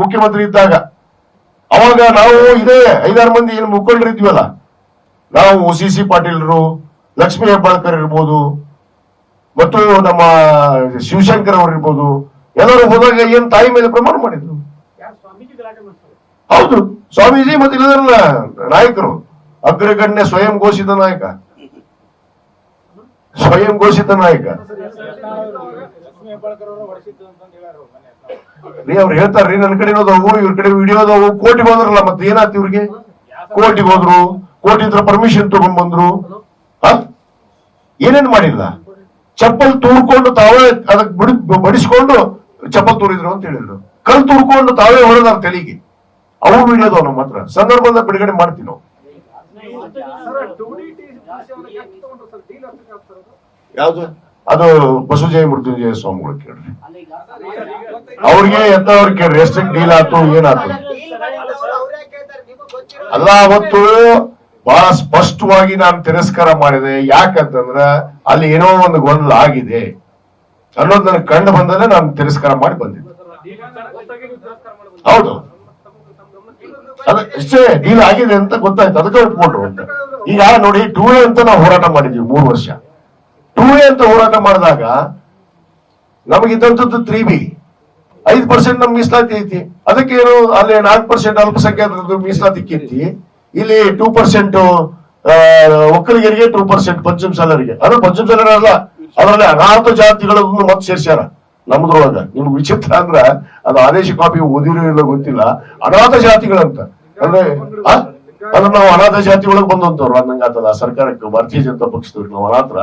ಮುಖ್ಯಮಂತ್ರಿ ಇದ್ದಾಗ ಅವಾಗ ನಾವು ಇದೇ ಐದಾರು ಮಂದಿ ಏನು ಮುಖಂಡರಿದ್ವಲ್ಲ ನಾವು ಸಿ ಸಿ ಪಾಟೀಲ್ರು ಲಕ್ಷ್ಮೀ ಹೆಬ್ಬಾಳ್ಕರ್ ಇರ್ಬೋದು ಮತ್ತು ನಮ್ಮ ಶಿವಶಂಕರ್ ಅವರು ಇರ್ಬೋದು ಎಲ್ಲರೂ ಹೋದಾಗ ಏನ್ ತಾಯಿ ಮೇಲೆ ಪ್ರಮಾಣ ಮಾಡಿದ್ರು. ಹೌದು ಸ್ವಾಮೀಜಿ ಮತ್ತೆ ಇಲ್ಲದಲ್ಲ ನಾಯಕರು ಅಗ್ರಗಣ್ಯ ಸ್ವಯಂ ಘೋಷಿತ ನಾಯಕ. ಸ್ವಯಂ ಘೋಷಿತ ನಾಯಕ. ರೀ ಅವ್ರು ಹೇಳ್ತಾರ್ರಿ ನನ್ನ ಕಡೆ ಅದಾವು ಇವ್ರ ಕಡೆ ವಿಡಿಯೋ ಅದಾವು ಕೋಟಿ ಹೋದ್ರಲ್ಲ ಮತ್ತೆ ಏನಾಯ್ತು ಇವ್ರಿಗೆ? ಕೋರ್ಟಿಗೆ ಹೋದ್ರು ಕೋಟಿ ಹತ್ರ ಪರ್ಮಿಷನ್ ತಗೊಂಡ್ ಬಂದ್ರು. ಹ? ಏನೇನ್ ಮಾಡಿಲ್ಲ? ಚಪ್ಪಲ್ ತೂರ್ಕೊಂಡು ತಾವೇ ಅದಕ್ ಬಿಡಿ ಬಡಿಸ್ಕೊಂಡು ಚಪ್ಪಲ್ ತೂರಿದ್ರು ಅಂತ ಹೇಳಿದ್ರು. ಕಲ್ ತೂರ್ಕೊಂಡು ತಾವೇ ಹೊಡೆದಾರ ತಲೆಗೆ. ಅವು ವಿಡಿಯೋದವ್ ನಮ್ಮ ಹತ್ರ ಸಂದರ್ಭದ ಬಿಡುಗಡೆ ಮಾಡ್ತೀವಿ ನಾವು. ಯಾವ್ದು? ಅದು ಬಸವಜಯ ಮೃತ್ಯುಂಜಯ ಸ್ವಾಮಿಗಳು ಕೇಳ್ರಿ ಅವ್ರಿಗೆ ಎಂತವ್ರು ಕೇಳ್ರಿ? ಎಷ್ಟಕ್ಕೆ ಡೀಲ್ ಆತು ಏನಾಯ್ತು? ಅಲ್ಲ ಅವತ್ತು ಬಹಳ ಸ್ಪಷ್ಟವಾಗಿ ನಾನು ತಿರಸ್ಕಾರ ಮಾಡಿದೆ. ಯಾಕಂತಂದ್ರ ಅಲ್ಲಿ ಏನೋ ಒಂದು ಗೊಂದಲ ಆಗಿದೆ ಅನ್ನೋದು ನನಗೆ ಕಂಡು ಬಂದಲ್ಲೇ ನಾನು ತಿರಸ್ಕಾರ ಮಾಡಿ ಬಂದಿದ್ದೆ. ಹೌದು. ಅದ ಇಷ್ಟೇ ಡೀಲ್ ಆಗಿದೆ ಅಂತ ಗೊತ್ತಾಯ್ತು. ಅದಕ್ಕೆ ಒಪ್ಕೊಂಡ್ರು ಅಂತ. ಈಗ ನೋಡಿ ಟೂ ಅಂತ ನಾವು ಹೋರಾಟ ಮಾಡಿದ್ವಿ ಮೂರು ವರ್ಷ. ಟೂ ಎ ಅಂತ ಹೋರಾಟ ಮಾಡಿದಾಗ ನಮಗಿದ್ದಂಥದ್ದು ತ್ರೀ ಬಿ ಐದು ಪರ್ಸೆಂಟ್ ನಮ್ಗೆ ಮೀಸಲಾತಿ ಐತಿ. ಅದಕ್ಕೆ ಏನು ಅಲ್ಲಿ ನಾಲ್ಕು ಪರ್ಸೆಂಟ್ ಅಲ್ಪಸಂಖ್ಯಾತರದ್ದು ಮೀಸಲಾತಿ ಕಿತ್ತಿ ಇಲ್ಲಿ ಟೂ ಪರ್ಸೆಂಟ್ ಒಕ್ಕಲಿಗರಿಗೆ ಟೂ ಪರ್ಸೆಂಟ್ ಪಂಚಮ ಸಾಲರಿಗೆ ಅದು ಪಂಚಮ ಸಾಲರ ಅಲ್ಲ, ಅದರಲ್ಲಿ ಅನಾಥ ಜಾತಿಗಳನ್ನು ಮತ್ತೆ ಸೇರ್ಸ್ಯಾರ ನಮ್ದ್ರೊಳಗ. ನಿಮ್ಗೆ ವಿಚಿತ್ರ ಅಂದ್ರ ಅದು ಆದೇಶ ಕಾಪಿ ಓದಿರೋ ಇಲ್ಲ ಗೊತ್ತಿಲ್ಲ. ಅನಾಥ ಜಾತಿಗಳಂತ. ಅಂದ್ರೆ? ಅಂದ್ರೆ ನಾವು ಅನಾಥ ಜಾತಿ ಒಳಗೆ ಬಂದಂತವ್ರು ಅನ್ನಂಗಾತದ ಸರ್ಕಾರಕ್ಕೆ ಭಾರತೀಯ ಜನತಾ ಪಕ್ಷದವ್ರಿಗೆ ನಾವು ಅನಾಥರ.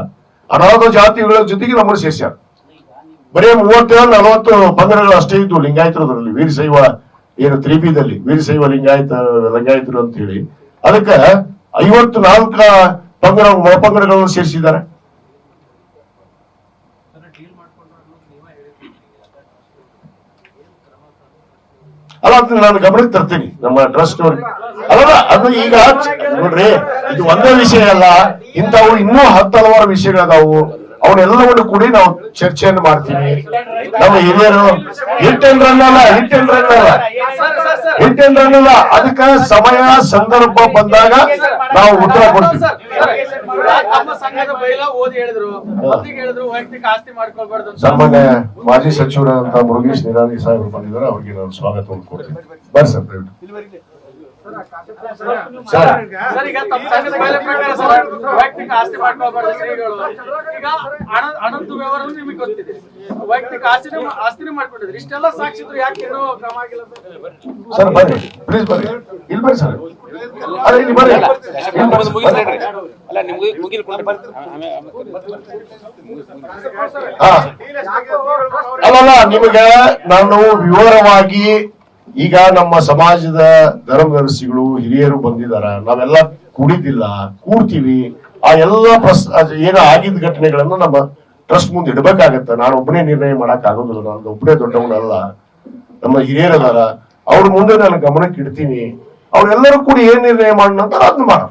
ಅನಾಥ ಜಾತಿಗಳ ಜೊತೆಗೆ ನಮ್ಮ ಸೇರ್ಸ್ಯಾರ ಬರೀ ಮೂವತ್ತೇಳು, ನಲವತ್ತು ಪಂಗಡಗಳು ಅಷ್ಟೇ ಇದ್ವು ಲಿಂಗಾಯತರದ್ರಲ್ಲಿ, ವೀರಶೈವ ಏನು ತ್ರಿಪಿದಲ್ಲಿ, ವೀರಶೈವ ಲಿಂಗಾಯತ, ಲಿಂಗಾಯತರು ಅಂತ ಹೇಳಿ ಅದಕ್ಕೆ ಐವತ್ತು ನಾಲ್ಕ ಪಂಗಡ ಒಳಪಂಗಡಗಳನ್ನು ಸೇರಿಸಿದ್ದಾರೆ. ಅಲ್ಲ ನಾನು ಗಮನಕ್ಕೆ ತರ್ತೀನಿ. ನಮ್ಮ ಟ್ರಸ್ಟ್ ಅವ್ರಿಗೆ ಅಲ್ಲ ಅದು ಈಗ ನೋಡ್ರಿ, ಇದು ಒಂದೇ ವಿಷಯ ಅಲ್ಲ, ಇಂಥವು ಇನ್ನೂ ಹತ್ತಲವಾರು ವಿಷಯಗಳು ವಿಷಯಗಳದಾವು ಅವನ್ನೆಲ್ಲವನ್ನು ಕೂಡಿ ನಾವು ಚರ್ಚೆಯನ್ನು ಮಾಡ್ತೀವಿ. ನಮ್ಮ ಹಿರಿಯರು ಹಿಟ್ ಅಂಡ್ ರನ್ ಅಲ್ಲ ಹಿಟ್ ಅಂಡ್ ರನ್ ಅಲ್ಲ. ರನ್ ಅಲ್ಲ, ಅದಕ್ಕೆ ಸಮಯ, ಸಂದರ್ಭ ಬಂದಾಗ ನಾವು ಉತ್ತರ ಕೊಡ್ತೀವಿ. ಸಾಮಾನ್ಯ ಮಾಜಿ ಸಚಿವರಾದಂತಹ ಮುರುಗೇಶ್ ನಿರಾಣಿ ಸಾಹೇಬರು ಬಂದಿದ್ದಾರೆ, ಅವರಿಗೆ ನಾನು ಸ್ವಾಗತವನ್ನು ಕೊಡ್ತೀನಿ. ಬರ್ರಿ ಸರ್, ದಯವಿಟ್ಟು. ಸರ್. ಸರ್ ಈಗ ತಮ್ಮ ಸಂಘದ ಬೈಲ ಪ್ರಕಾರ ಸರ್ ವೈಯಕ್ತಿಕ ಆಸ್ತಿ ಮಾಡ್ಕೋಬಾರ್ದು ಶ್ರೀಗಳು ಈಗ ಹಣ ಹಣದ್ದು ವ್ಯವಹಾರ ನಿಮಗೆ ಗೊತ್ತಿದೆ. ವೈಯಕ್ತಿಕ ಆಸ್ತಿ ಆಸ್ತಿನೇ ಮಾಡ್ಕೊಂಡಿದ್ರು. ಇಷ್ಟೆಲ್ಲ ಸಾಕ್ಷಿದ್ರು ಯಾಕೆ ಇನ್ನೂ ಕ್ರಮ ಆಗಿಲ್ಲ ಸರ್? ಬನ್ನಿ. ಪ್ಲೀಸ್ ಬನ್ನಿ. ಇಲ್ಲಿ ಬರ್ರಿ ಸರ್. ಅಲ್ಲ ಇಲ್ಲಿ. ಮುಗಿಸ್ರಿ ಅಲ್ಲ ನಿಮ್ಗೆ ಮುಗಿಲ್ ಹಾ. ಅಲ್ಲಲ್ಲ ನಿಮಗೆ ನಾನು ವಿವರವಾಗಿ ಈಗ ನಮ್ಮ ಸಮಾಜದ ಧರ್ಮದರ್ಶಿಗಳು ಹಿರಿಯರು ಬಂದಿದಾರ ನಾವೆಲ್ಲ ಕುಡಿದಿಲ್ಲ ಕೂಡ್ತೀವಿ. ಆ ಎಲ್ಲ ಪ್ರಸ್ ಏನೋ ಆಗಿದ ಘಟನೆಗಳನ್ನ ನಮ್ಮ ಟ್ರಸ್ಟ್ ಮುಂದೆ ಇಡಬೇಕಾಗತ್ತೆ. ನಾನು ಒಬ್ಬನೇ ನಿರ್ಣಯ ಮಾಡಕ್ ಆಗೋದಿಲ್ಲ. ನಾನು ಒಬ್ಬನೇ ದೊಡ್ಡವನಲ್ಲ ನಮ್ಮ ಹಿರಿಯರದಾರ. ಅವ್ರ ಮುಂದೆ ನಾನು ಗಮನಕ್ಕೆ ಇಡ್ತೀನಿ. ಅವ್ರೆಲ್ಲರೂ ಕೂಡಿ ಏನ್ ನಿರ್ಣಯ ಮಾಡೋಣ ಅದನ್ನ ಮಾಡೋಣ.